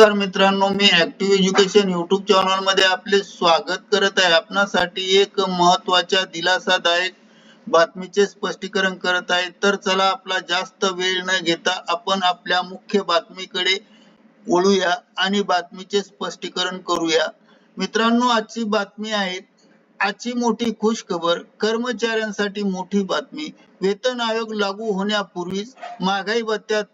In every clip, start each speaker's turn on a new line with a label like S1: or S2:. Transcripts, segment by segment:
S1: नमस्कार मित्रांनो मी ऍक्टिव्ह एज्युकेशन युट्यूब चॅनलमध्ये आपले स्वागत करत आहे. आपणासाठी एक महत्त्वाच्या दिलासादायक बातमीचे स्पष्टीकरण करत आहे. तर चला आपला जास्त वेळ न घेता आपण आपल्या मुख्य बातमीकडे वळूया आणि बातमीचे स्पष्टीकरण करूया. मित्रांनो आजची बातमी आहे आजची मोठी खुश खबर कर्मचाऱ्यांसाठी मोठी बातमी. वेतन आयोग लागू होण्यापूर्वीच महागाई भत्त्यात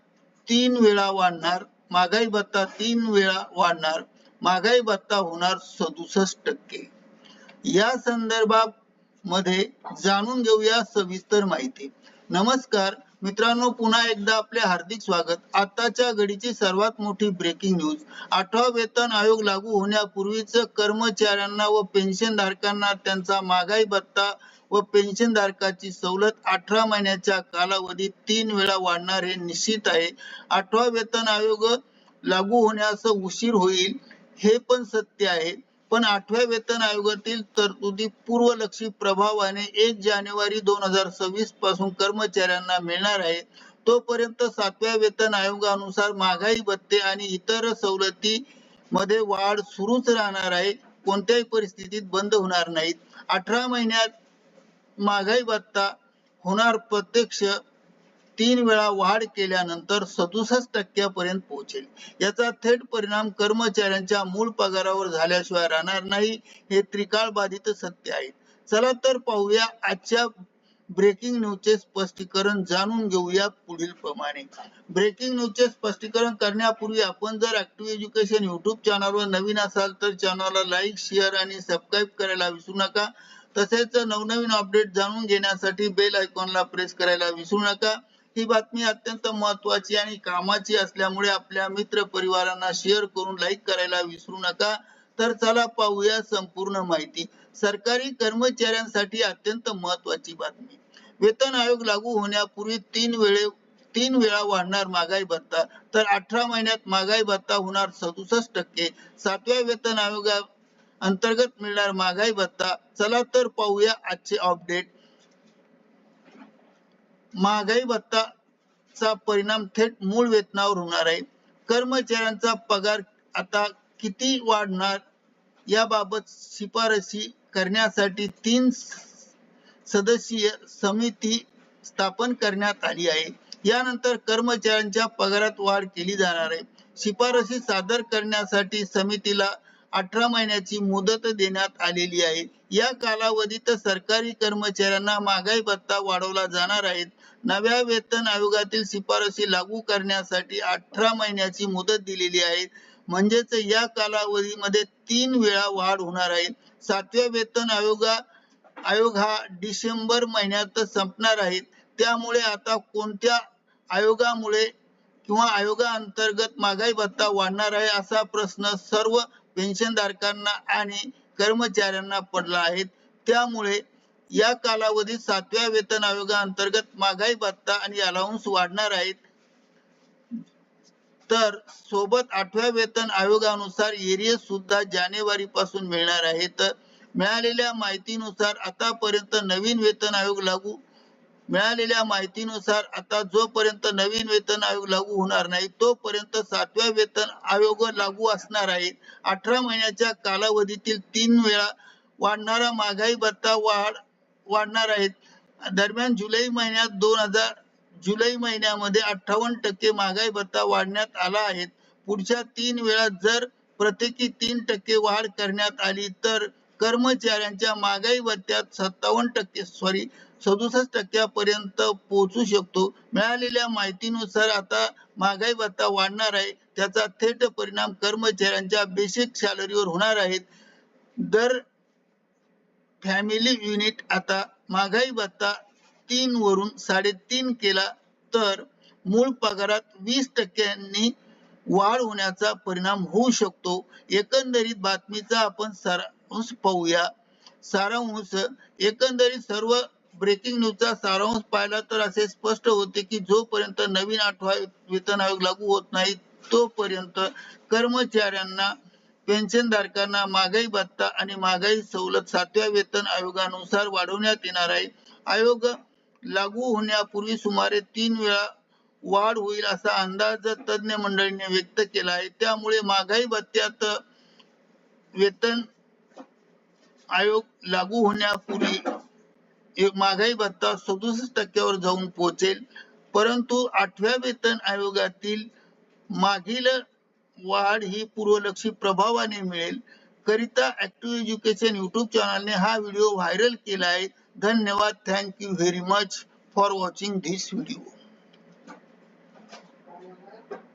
S1: तीन वेळा वाढणार महागाई भत्ता तीन वेळा वाढणार महागाई भत्ता होणार सदुसष्ट टक्के. या संदर्भात मध्ये जाणून घेऊया सविस्तर माहिती. नमस्कार मित्रांनो पुन्हा एकदा आपले हार्दिक स्वागत. आताच्या घडीची सर्वात मोठी ब्रेकिंग न्यूज आठवा वेतन आयोग लागू होण्यापूर्वीच कर्मचाऱ्यांना व पेन्शन धारकांना त्यांचा महागाई भत्ता व पेन्शन धारकाची सवलत अठरा महिन्याच्या कालावधीत तीन वेळा वाढणार हे निश्चित आहे. आठवा वेतन आयोग लागू होण्यास उशीर होईल हे पण सत्य आहे. पण आठव्या वेतन आयोगातील तरतुदी पूर्वलक्षी प्रभावाने एक जानेवारी दोन हजार सव्वीसपासून कर्मचाऱ्यांना मिळणार आहे. तोपर्यंत सातव्या वेतन आयोगानुसार महागाई भत्ते आणि इतर सवलती मध्ये वाढ सुरूच राहणार आहे. कोणत्याही परिस्थितीत बंद होणार नाहीत. अठरा महिन्यात महागाई भत्ता होणार प्रत्यक्ष तीन वेळा वाढ केल्यानंतर सदुसष्ट टक्क्यापर्यंत पोहोचेल. याचा थेट परिणाम कर्मचाऱ्यांच्या मूळ पगारावर झाल्याशिवाय राहणार नाही हे त्रिकाळ बाधित सत्य आहे. चला तर पाहूया आजच्या ब्रेकिंग न्यूजचे स्पष्टीकरण जाणून घेऊया पुढील प्रमाणे. ब्रेकिंग न्यूजचे स्पष्टीकरण करण्यापूर्वी आपण जर ऍक्टिव्ह एज्युकेशन युट्यूब चॅनलवर नवीन असाल तर चॅनलला लाईक शेअर आणि सबस्क्राईब करायला विसरू नका. तसेच नवनवीन अपडेट जाणून घेण्यासाठी बेल आयकॉनला प्रेस करायला विसरू नका. ही बातमी अत्यंत महत्वाची आणि कामाची असल्यामुळे आपल्या मित्र परिवारांना शेअर करून लाईक करायला विसरू नका. तर चला पाहूया संपूर्ण माहिती. सरकारी कर्मचाऱ्यांसाठी अत्यंत महत्वाची बातमी. वेतन आयोग लागू होण्यापूर्वी तीन वेळे तीन वेळा वाढणार महागाई भत्ता. तर अठरा महिन्यात महागाई भत्ता होणार सदुसष्ट टक्के. सातव्या वेतन आयोगा अंतर्गत मिळणार महागाई भत्ता. चला तर पाहूया आजचे अपडेट महागाई भत्ताचा परिणाम थेट मूळ वेतनावर होणार आहे. कर्मचाऱ्यांचा पगार आता किती वाढणार याबाबत शिफारसी करण्यासाठी तीन सदस्यीय समिती स्थापन करण्यात आली आहे. यानंतर कर्मचाऱ्यांच्या पगारात वाढ केली जाणार आहे. शिफारसी सादर करण्यासाठी समितीला अठरा महिन्याची मुदत देण्यात आलेली आहे. या कालावधीत सरकारी कर्मचाऱ्यांना महागाई भत्ता वाढवला जाणार आहे. नव्या वेतन आयोगातील शिफारसी लागू करण्यासाठी अठरा महिन्याची मुदत दिलेली आहे. म्हणजेच या कालावधीमध्ये तीन वेळा वाढ होणार आहे. सातव्या वेतन आयोगा आयोग हा डिसेंबर महिन्यात संपणार आहे. त्यामुळे आता कोणत्या आयोगामुळे किंवा आयोगा अंतर्गत महागाई भत्ता वाढणार आहे असा प्रश्न सर्व पेन्शनधारकांना आणि कर्मचाऱ्यांना पडला आहे. त्यामुळे या कालावधीत सातव्या वेतन आयोगा अंतर्गत महागाई भत्ता आणि अलाउन्स वाढणार आहेत. तर सोबत आठव्या वेतन आयोगानुसार एरियस सुद्धा जानेवारी पासून मिळणार आहेत मिळालेल्या माहितीनुसार आतापर्यंत नवीन वेतन आयोग लागू मिळालेल्या माहितीनुसार आता जोपर्यंत नवीन वेतन आयोग लागू होणार नाही तोपर्यंत सातव्या वेतन आयोग लागू असणार आहे. अठरा महिन्याच्या कालावधीतील तीन वेळा वाढणारा महागाई भत्ता वाढ वाढणार आहेत दरम्यान जुलै महिन्यात दोन हजार जुलै महिन्यामध्ये अठ्ठावन्न टक्के महागाई भत्ता वाढण्यात आला आहे. पुढच्या तीन वेळा जर प्रत्येकी तीन टक्के वाढ करण्यात आली तर कर्मचाऱ्यांच्या महागाई भत्त्यात सत्तावन्न टक्के सॉरी सदुसष्ट टक्क्यापर्यंत पोहोचू शकतो. मिळालेल्या माहितीनुसार आता महागाई भत्ता वाढणार आहे. त्याचा थेट परिणाम कर्मचाऱ्यांच्या बेसिक सॅलरीवर होणार आहेत दर फॅमिली युनिट आता महागाई भत्ता तीन वरून साडेतीन केला तर मूळ पगारात वीस टक्क्यांनी वाढ होण्याचा परिणाम होऊ शकतो. एकंदरीत बातमीचा आपण सारा सारांश पाहूया. सारांश एकंदरीत सर्व ब्रेकिंग न्यूजचा सारांश पाहिला तर असे स्पष्ट होते की जोपर्यंत नवीन आठवा वेतन आयोग लागू होत नाही तोपर्यंत कर्मचाऱ्यांना पेन्शनधारकांना महागाई भत्ता आणि महागाई सवलत सातव्या वेतन आयोगानुसार वाढवण्यात येणार आहे. आयोग लागू होण्यापूर्वी सुमारे तीन वेळा वाढ होईल असा अंदाज तज्ञ मंडळीने व्यक्त केला आहे. त्यामुळे महागाई भत्त्यात वेतन आयोग लागू होण्यापूर्वी महागाई भत्ता सदुसष्ट टक्क्यावर जाऊन पोहोचेल. परंतु आठव्या वेतन आयोगातील मागील वाढ ही पूर्वलक्षी प्रभावाने मिळेल. करिता ऍक्टिव्ह एज्युकेशन युट्यूब चॅनलने हा व्हिडिओ व्हायरल केला आहे. धन्यवाद. Thank you very much for watching this video